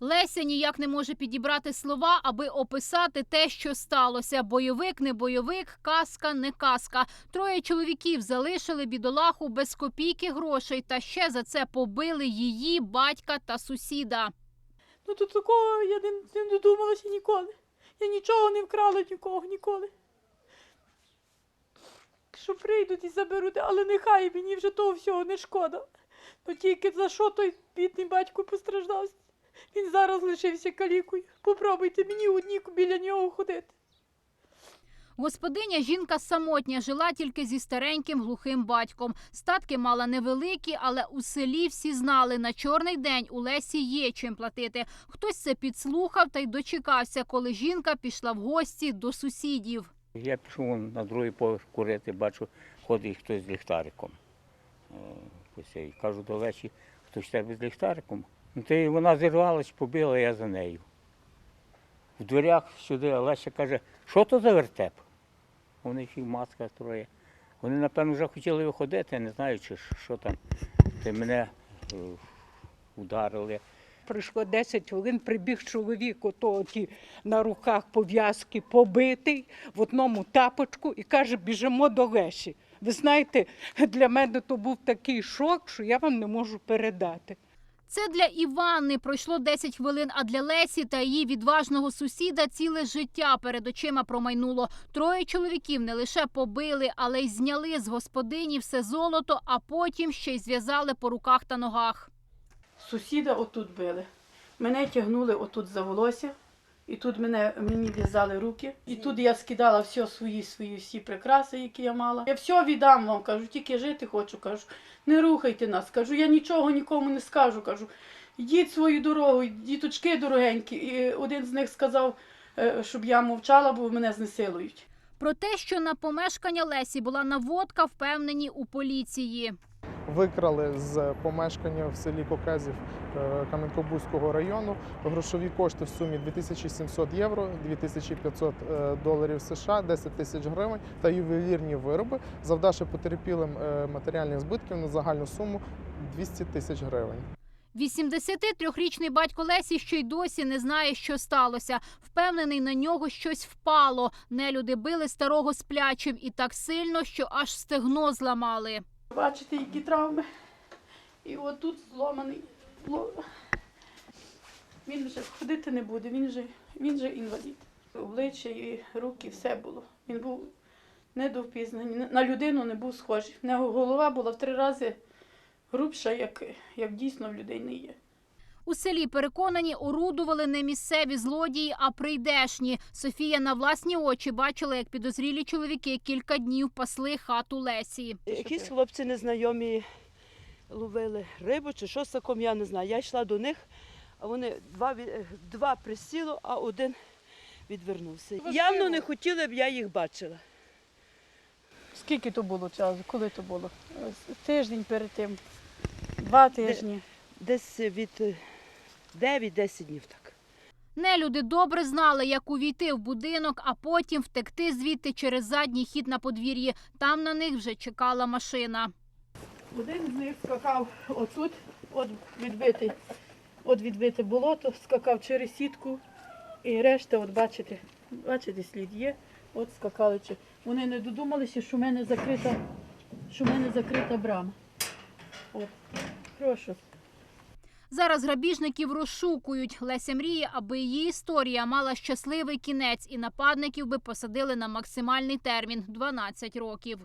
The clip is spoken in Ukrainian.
Леся ніяк не може підібрати слова, аби описати те, що сталося. Бойовик, не бойовик, казка, не казка. Троє чоловіків залишили бідолаху без копійки грошей та ще за це побили її, батька та сусіда. Ну то такого я не, не додумалася ніколи. Я нічого не вкрала нікого ніколи. Що прийдуть і заберуть, але нехай мені вже того всього не шкода. Ну тільки за що той бідний батько постраждав? Він зараз лишився калікою. Попробуйте мені одні біля нього ходити. Господиня жінка самотня, жила тільки зі стареньким глухим батьком. Статки мала невеликі, але у селі всі знали, на чорний день у Лесі є чим платити. Хтось це підслухав та й дочекався, коли жінка пішла в гості до сусідів. Я пішов вон на другий поверх курити, бачу, ходить хтось з ліхтариком. Е. Кажу до Лесі, хтось тебе з ліхтариком. Ну, й вона зірвалась, побила, я за нею. В дверях сюди, а Леся каже, що то за вертеп? У них і маска троє. Вони, напевно, вже хотіли виходити, не знаю, чи що там. Ти мене е, ударили. Пройшло 10 хвилин, прибіг чоловік, ото ті на руках пов'язки, побитий в одному тапочку і каже, біжимо до Леші. Ви знаєте, для мене то був такий шок, що я вам не можу передати. Це для Іванни пройшло 10 хвилин, а для Лесі та її відважного сусіда ціле життя перед очима промайнуло. Троє чоловіків не лише побили, але й зняли з господині все золото, а потім ще й зв'язали по руках та ногах. Сусіда отут били. Мене тягнули отут за волосся, і тут мене, мені в'язали руки. І тут я скидала все свої свої всі прикраси, які я мала. Я все віддам вам, кажу, тільки жити хочу, кажу. Не рухайте нас. Кажу, я нічого нікому не скажу. Кажу, йдіть свою дорогу, діточки дорогенькі. І один з них сказав, е, щоб я мовчала, бо мене знесилують. Про те, що на помешкання Лесі була наводка, впевнені у поліції. Викрали з помешкання в селі Коказів е, Кам'янкобузького району грошові кошти в сумі 2700 євро, 2500 е, доларів США, 10 тисяч гривень та ювелірні вироби, завдавши потерпілим е, матеріальних збитків на загальну суму 200 тисяч гривень. 83-річний батько Лесі ще й досі не знає, що сталося. Впевнений, на нього щось впало. Нелюди били старого сплячим і так сильно, що аж стегно зламали. Бачите, які травми. І отут зломаний. Він вже ходити не буде, він же, він же інвалід. Обличчя і руки, все було. Він був недовпізнаний. На людину не був схожий. В нього голова була в три рази грубша, як, як дійсно в людини є. У селі переконані, орудували не місцеві злодії, а прийдешні. Софія на власні очі бачила, як підозрілі чоловіки кілька днів пасли хату Лесі. Якісь хлопці незнайомі ловили рибу чи що з таком, я не знаю. Я йшла до них, а вони два, від- е, два присіло, а один відвернувся. Явно не хотіли б я їх бачила. Скільки то було часу? Коли то було? Тиждень перед тим, два тижні. Десь від е, 9-10 днів так. Нелюди добре знали, як увійти в будинок, а потім втекти звідти через задній хід на подвір'ї. Там на них вже чекала машина. Один з них скакав отут, от відбитий, от відбите болото, скакав через сітку, і решта, от бачите, бачите, слід є, от скакали. Вони не додумалися, що в мене закрита, що в мене закрита брама. От, прошу. Зараз грабіжників розшукують. Леся мріє, аби її історія мала щасливий кінець, і нападників би посадили на максимальний термін 12 років.